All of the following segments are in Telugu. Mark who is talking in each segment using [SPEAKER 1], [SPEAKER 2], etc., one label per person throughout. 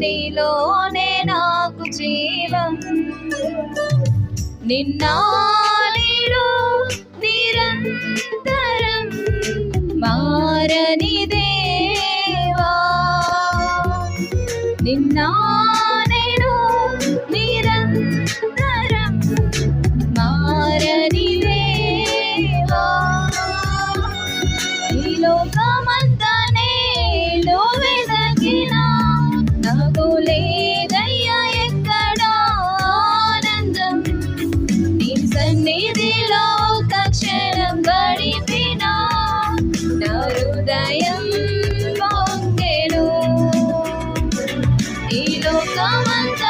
[SPEAKER 1] నీలోనే నాకు జీవం. నిన్నాడు నిరంతరం మారనిదే sido como entonces.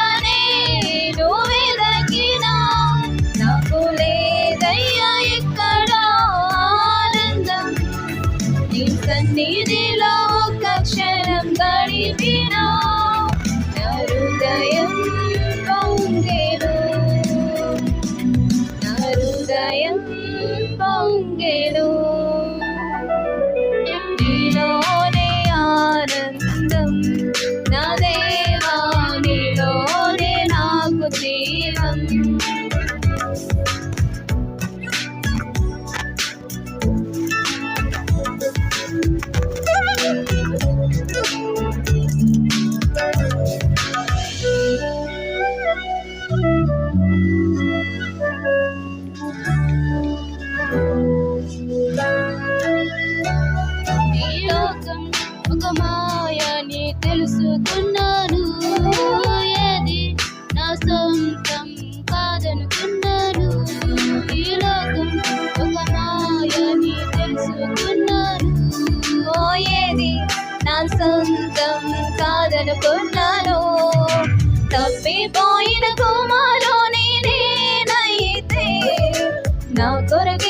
[SPEAKER 1] తెలుసుకున్నాను ఏది నా సొంతం కాదనుకున్నాను. ఈ లోకం ఒక మాయని తెలుసుకున్నాను. ఓ ఏది నా సొంతం కాదనుకున్నాను. తప్పిపోయిన కుమారు నేనైతే నా కొరకే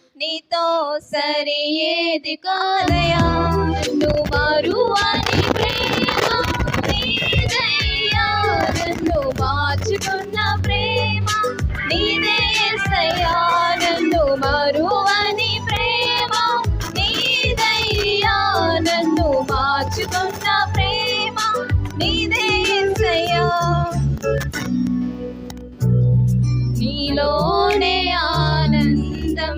[SPEAKER 1] నీతో సరియేది ఏది కాదయా? ఏ ప్రేమ ప్రేమ నీదయ్యా. నన్ను మార్చుకున్న ప్రేమ నీదే యేసయ్యా నన్ను మరువని ప్రేమ నీదయ్యా. నన్ను మార్చుకున్న ప్రేమ నీదే యేసయ్యా నీలోనే ఆనందం.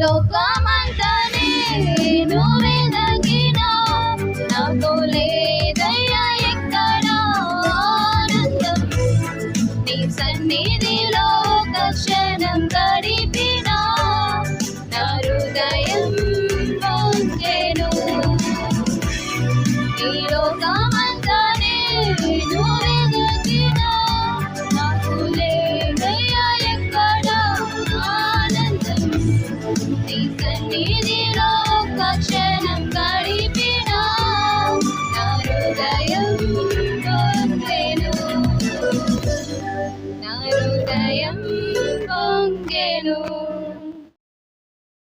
[SPEAKER 1] లోకమంతనే నువ్వే తగినా నాకు లేదయ్యా ఎక్కడ ఆనందం. నీ సన్నిధిలో క్షణం గడిపిన.